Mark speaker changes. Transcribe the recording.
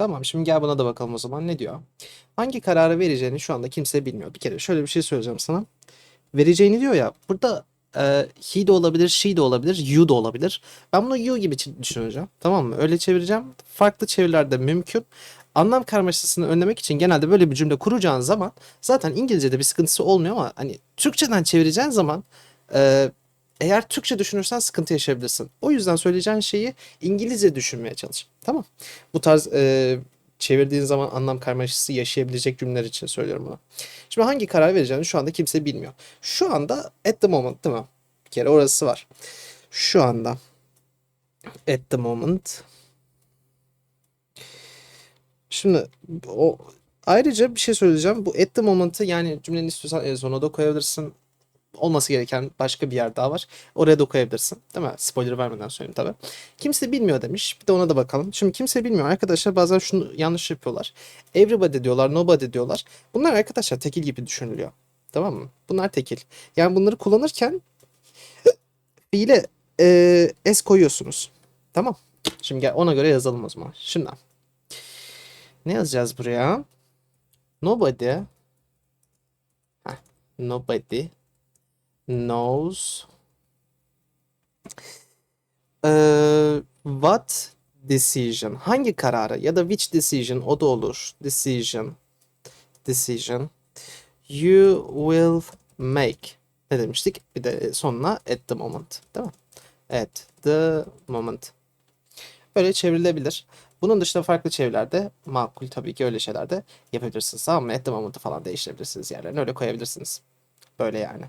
Speaker 1: Tamam şimdi gel buna da bakalım o zaman ne diyor? Hangi kararı vereceğini şu anda kimse bilmiyor. Bir kere şöyle bir şey söyleyeceğim sana. Vereceğini diyor ya burada e, he de olabilir, she de olabilir, you da olabilir. Ben bunu you gibi düşüneceğim. Tamam mı? Öyle çevireceğim. Farklı çevirilerde mümkün. Anlam karmaşasını önlemek için genelde böyle bir cümle kuracağın zaman zaten İngilizce'de bir sıkıntısı olmuyor ama hani Türkçeden çevireceğin zaman e, eğer Türkçe düşünürsen sıkıntı yaşayabilirsin. O yüzden söyleyeceğin şeyi İngilizce düşünmeye çalış. Tamam. Bu tarz e, çevirdiğin zaman anlam karmaşası yaşayabilecek cümleler için söylüyorum bunu. Şimdi hangi karar vereceğini şu anda kimse bilmiyor. Şu anda at the moment değil mi? Bir kere orası var. Şu anda at the moment. Şimdi o ayrıca bir şey söyleyeceğim. Bu at the moment'ı yani cümlenin istiyorsan en sona da koyabilirsin. Olması gereken başka bir yer daha var. Oraya da koyabilirsin. Değil mi? Spoiler vermeden söyleyeyim tabii. Kimse bilmiyor demiş. Bir de ona da bakalım. Şimdi kimse bilmiyor. Arkadaşlar bazen şunu yanlış yapıyorlar. Everybody diyorlar, nobody diyorlar. Bunlar arkadaşlar tekil gibi düşünülüyor. Tamam mı? Bunlar tekil. Yani bunları kullanırken fiile e, s koyuyorsunuz. Tamam. Şimdi gel ona göre yazalım o zaman. Şimdi ne yazacağız buraya? Nobody Heh, nobody knows. Eee, what decision? Hangi kararı ya da which decision? O da olur. Decision. Decision. You will make. Ne demiştik? Bir de sonuna at the moment. Değil mi? At the moment. Böyle çevrilebilir. Bunun dışında farklı çevirilerde makul tabii ki öyle şeyler de yapabilirsiniz tamam mı? At the moment'ı falan değiştirebilirsiniz yerlerine öyle koyabilirsiniz. Böyle yani